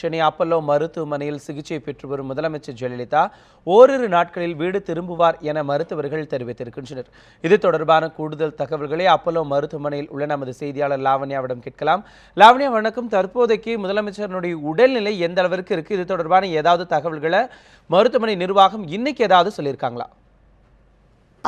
Chennai Apollo மருத்துவமனையில் சிகிச்சை பெற்று வரும் முதலமைச்சர் ஜெயலலிதா ஓரிரு நாட்களில் வீடு திரும்புவார் என மருத்துவர்கள் தெரிவித்திருக்கின்றனர். இது தொடர்பான கூடுதல் தகவல்களை அப்பல்லோ மருத்துவமனையில் உள்ள நமது செய்தியாளர் லாவண்யாவிடம் கேட்கலாம். லாவண்யா வணக்கம். தற்போதைக்கு முதலமைச்சரனுடைய உடல்நிலை எந்த அளவிற்கு இருக்கு? இது தொடர்பான ஏதாவது தகவல்களை மருத்துவமனை நிர்வாகம் இன்னைக்கு ஏதாவது சொல்லியிருக்காங்களா?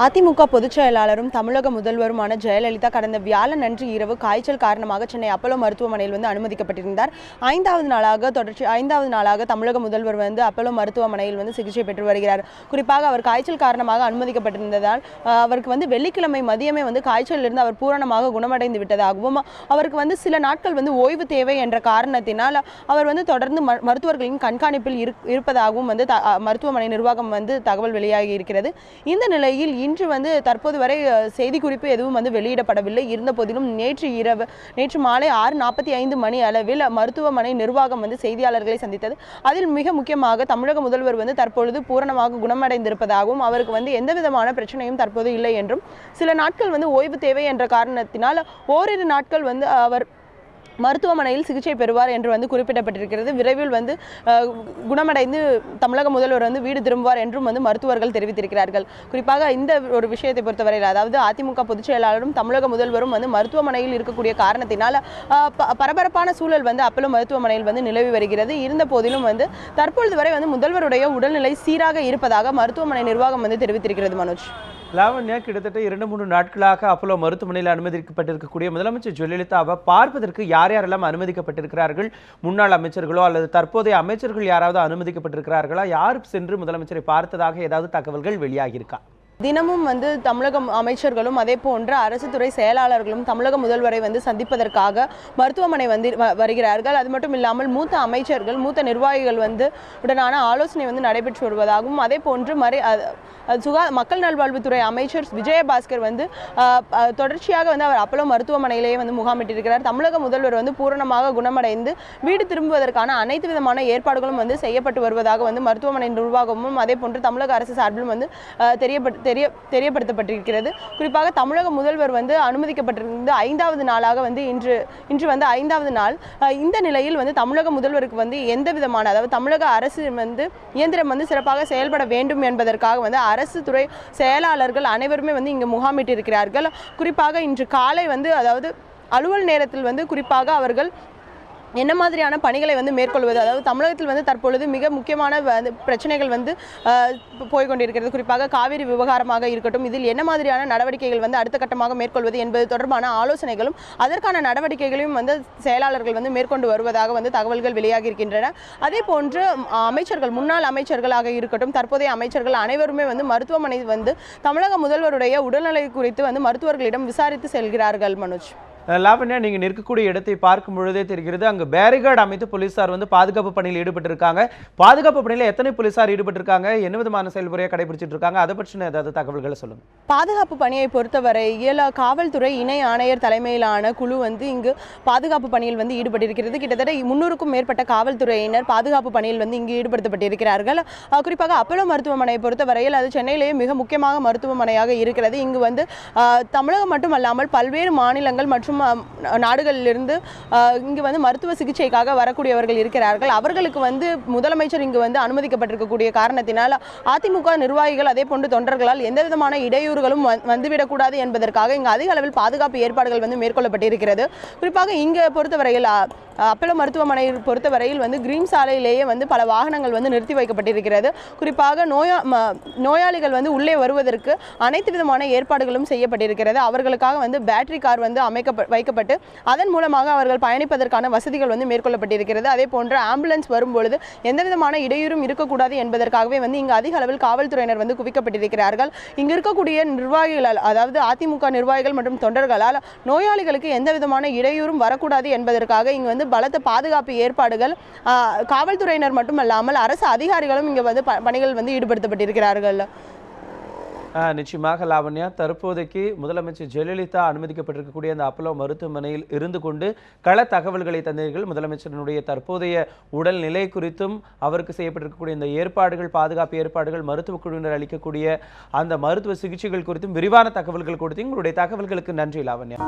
அதிமுக பொதுச் செயலாளரும் தமிழக முதல்வருமான ஜெயலலிதா கடந்த வியாழன் அன்று இரவு காய்ச்சல் காரணமாக சென்னை அப்பல்லோ மருத்துவமனையில் வந்து அனுமதிக்கப்பட்டிருந்தார். ஐந்தாவது நாளாக தொடர்ச்சி ஐந்தாவது நாளாக தமிழக முதல்வர் வந்து அப்பலோ மருத்துவமனையில் வந்து சிகிச்சை பெற்று வருகிறார். குறிப்பாக அவர் காய்ச்சல் காரணமாக அனுமதிக்கப்பட்டிருந்ததால் அவருக்கு வந்து வெள்ளிக்கிழமை மதியமே வந்து காய்ச்சலிலிருந்து அவர் பூரணமாக குணமடைந்து விட்டதாகவும் அவருக்கு வந்து சில நாட்கள் வந்து ஓய்வு தேவை என்ற காரணத்தினால் அவர் வந்து தொடர்ந்து ம- மருத்துவர்களின் கண்காணிப்பில் இருப்பதாகவும் வந்து த- மருத்துவமனை நிர்வாகம் வந்து தகவல் வெளியாகி இருக்கிறது. இந்த நிலையில் இன்று வந்து தற்போது வரை செய்திக்குறிப்பு எதுவும் வந்து வெளியிடப்படவில்லை. இருந்த போதிலும் நேற்று இரவு நேற்று மாலை ஆறு நாற்பத்தி ஐந்து மணி அளவில் மருத்துவமனை நிர்வாகம் வந்து செய்தியாளர்களை சந்தித்தது. அதில் மிக முக்கியமாக தமிழக முதல்வர் வந்து தற்பொழுது பூரணமாக குணமடைந்திருப்பதாகவும் அவருக்கு வந்து எந்த விதமான பிரச்சனையும் தற்போது இல்லை என்றும் சில நாட்கள் வந்து ஓய்வு தேவை என்ற காரணத்தினால் ஓரிரு நாட்கள் வந்து அவர் மருத்துவமனையில் சிகிச்சை பெறுவார் என்று வந்து குறிப்பிடப்பட்டிருக்கிறது. விரைவில் வந்து குணமடைந்து தமிழக முதல்வர் வந்து வீடு திரும்புவார் என்றும் வந்து மருத்துவர்கள் தெரிவித்திருக்கிறார்கள். குறிப்பாக இந்த ஒரு விஷயத்தை பொறுத்தவரையில் அதாவது அதிமுக பொதுச் செயலாளரும் தமிழக முதல்வரும் வந்து மருத்துவமனையில் இருக்கக்கூடிய காரணத்தினால் பரபரப்பான சூழல் வந்து அப்பலோ மருத்துவமனையில் வந்து நிலவி வருகிறது. இருந்த போதிலும் வந்து தற்பொழுது வரை வந்து முதல்வருடைய உடல்நிலை சீராக இருப்பதாக மருத்துவமனை நிர்வாகம் வந்து தெரிவித்திருக்கிறது மனோஜ். லாவண்யா கிட்டத்தட்ட இரண்டு மூன்று நாட்களாக அப்போலோ மருத்துவமனையில் அனுமதிக்கப்பட்டிருக்கக்கூடிய முதலமைச்சர் ஜெயலலிதாவை பார்ப்பதற்கு யார் யாரெல்லாம் அனுமதிக்கப்பட்டிருக்கிறார்கள்? முன்னாள் அமைச்சர்களோ அல்லது தற்போதைய அமைச்சர்கள் யாராவது அனுமதிக்கப்பட்டிருக்கிறார்களா? யார் சென்று முதலமைச்சரை பார்த்ததாக ஏதாவது தகவல்கள் வெளியாகியிருக்கா? தினமும் வந்து தமிழக அமைச்சர்களும் அதே போன்று அரசு துறை செயலாளர்களும் தமிழக முதல்வரை வந்து சந்திப்பதற்காக மருத்துவமனை வந்து வருகிறார்கள். அது மட்டும் இல்லாமல் மூத்த அமைச்சர்கள் மூத்த நிர்வாகிகள் வந்து உடனான ஆலோசனை வந்து நடைபெற்று வருவதாகவும் அதே போன்று மறை சுகா மக்கள் நல்வாழ்வுத்துறை அமைச்சர் விஜயபாஸ்கர் வந்து தொடர்ச்சியாக வந்து அவர் அப்பளோ மருத்துவமனையிலேயே வந்து முகாமிட்டிருக்கிறார். தமிழக முதல்வர் வந்து பூரணமாக குணமடைந்து வீடு திரும்புவதற்கான அனைத்து விதமான ஏற்பாடுகளும் வந்து செய்யப்பட்டு வருவதாக வந்து மருத்துவமனை நிர்வாகமும் அதே போன்று தமிழக அரசு சார்பிலும் வந்து தெரியப்பட் தெரிய தெரியப்படுத்தப்பட்டிருக்கிறது. குறிப்பாக தமிழக முதல்வர் வந்து அனுமதிக்கப்பட்டிருந்து ஐந்தாவது நாளாக வந்து இன்று இன்று வந்து ஐந்தாவது நாள் இந்த நிலையில் வந்து தமிழக முதல்வருக்கு வந்து எந்த விதமான அதாவது தமிழக அரசு வந்து இயந்திரம் வந்து சிறப்பாக செயல்பட வேண்டும் என்பதற்காக வந்து அரசு துறை செயலாளர்கள் அனைவருமே வந்து இங்கு முகாமிட்டிருக்கிறார்கள். குறிப்பாக இன்று காலை வந்து அதாவது அலுவல் நேரத்தில் வந்து குறிப்பாக அவர்கள் என்ன மாதிரியான பணிகளை வந்து மேற்கொள்வது? அதாவது தமிழகத்தில் வந்து தற்பொழுது மிக முக்கியமான பிரச்சனைகள் வந்து போய்கொண்டிருக்கிறது குறிப்பாக காவிரி விவகாரமாக இருக்கட்டும் இதில் என்ன மாதிரியான நடவடிக்கைகள் வந்து அடுத்த கட்டமாக மேற்கொள்வது என்பது தொடர்பான ஆலோசனைகளும் அதற்கான நடவடிக்கைகளையும் வந்து செயலாளர்கள் வந்து மேற்கொண்டு வருவதாக வந்து தகவல்கள் வெளியாகி இருக்கின்றன அதே போன்று அமைச்சர்கள் முன்னாள் அமைச்சர்களாக இருக்கட்டும் தற்போதைய அமைச்சர்கள் அனைவருமே வந்து மருத்துவமனை வந்து தமிழக முதல்வருடைய உடல்நிலை குறித்து வந்து மருத்துவர்களிடம் விசாரித்து செல்கிறார்கள் மனோஜ். லாவண்யா நீங்கள் நிற்கக்கூடிய இடத்தை பார்க்கும் பொழுதே தெரிகிறது அங்கு பேரிகார்டு அமைத்து போலீசார் வந்து பாதுகாப்பு பணியில் ஈடுபட்டிருக்காங்க. பாதுகாப்பு பணியில் எத்தனை போலீசார் ஈடுபட்டிருக்காங்க? என்ன விதமான செயல்முறையை கடைபிடிச்சிட்டு இருக்காங்க? அதை பற்றின ஏதாவது தகவல்களை சொல்லுங்க. பாதுகாப்பு பணியை பொறுத்தவரையில் காவல்துறை இணை ஆணையர் தலைமையிலான குழு வந்து இங்கு பாதுகாப்பு பணியில் வந்து ஈடுபட்டிருக்கிறது. கிட்டத்தட்ட முன்னூறுக்கும் மேற்பட்ட காவல்துறையினர் பாதுகாப்பு பணியில் வந்து இங்கு ஈடுபடுத்தப்பட்டிருக்கிறார்கள். குறிப்பாக அப்பலோ மருத்துவமனையை பொறுத்தவரையில் அது சென்னையிலேயே மிக முக்கியமாக மருத்துவமனையாக இருக்கிறது. இங்கு வந்து தமிழகம் மட்டுமல்லாமல் பல்வேறு மாநிலங்கள் மற்றும் நாடுகளிலிருந்து இங்கு வந்து மருத்துவ சிகிச்சைக்காக வரக்கூடியவர்கள் இருக்கிறார்கள். அவர்களுக்கு வந்து முதலமைச்சர் இங்கு வந்து அனுமதிக்கப்பட்டிருக்கக்கூடிய காரணத்தினால் அதிமுக நிர்வாகிகள் அதே போன்று தொண்டர்களால் எந்த விதமான இடையூறுகளும் வந்துவிடக்கூடாது என்பதற்காக இங்கு அதிக அளவில் பாதுகாப்பு ஏற்பாடுகள் வந்து மேற்கொள்ளப்பட்டிருக்கிறது. குறிப்பாக இங்கே பொறுத்தவரையில் அ, மருத்துவமனை பொறுத்தவரையில் வந்து கிரீன் சாலையிலேயே வந்து பல வாகனங்கள் வந்து நிறுத்தி வைக்கப்பட்டிருக்கிறது. குறிப்பாக நோயா ம- நோயாளிகள் வந்து உள்ளே வருவதற்கு அனைத்து விதமான ஏற்பாடுகளும் செய்யப்பட்டிருக்கிறது. அவர்களுக்காக வந்து பேட்டரி கார் வந்து அமைக்க வைக்கப்பட்டு அதன் மூலமாக அவர்கள் பயணிப்பதற்கான வசதிகள் வந்து மேற்கொள்ளப்பட்டிருக்கிறது. அதே போன்று ஆம்புலன்ஸ் வரும்பொழுது எந்த விதமான இடையூறும் இருக்கக்கூடாது என்பதற்காகவே வந்து இங்கு அதிக அளவில் காவல்துறையினர் வந்து குவிக்கப்பட்டிருக்கிறார்கள். இங்கு இருக்கக்கூடிய நிர்வாகிகளால் அதாவது அதிமுக நிர்வாகிகள் மற்றும் தொண்டர்களால் நோயாளிகளுக்கு எந்த விதமான இடையூறும் வரக்கூடாது என்பதற்காக இங்கு வந்து பலத்த பாதுகாப்பு ஏற்பாடுகள் காவல்துறையினர் மட்டுமல்லாமல் அரசு அதிகாரிகளும் இங்கு வந்து ப- பணிகள் வந்து ஈடுபடுத்தப்பட்டிருக்கிறார்கள். நிச்சயமாக லாவண்யா தற்போதைக்கு முதலமைச்சர் ஜெயலலிதா அனுமதிக்கப்பட்டிருக்கக்கூடிய அந்த அப்பலோ மருத்துவமனையில் இருந்து கொண்டு கள தகவல்களை தந்தீர்கள். முதலமைச்சரினுடைய தற்போதைய உடல் நிலை குறித்தும் அவருக்கு செய்யப்பட்டிருக்கக்கூடிய இந்த ஏற்பாடுகள் பாதுகாப்பு ஏற்பாடுகள் மருத்துவ குழுவினர் அளிக்கக்கூடிய அந்த மருத்துவ சிகிச்சைகள் குறித்தும் விரிவான தகவல்கள் கொடுத்து உங்களுடைய தகவல்களுக்கு நன்றி லாவண்யா.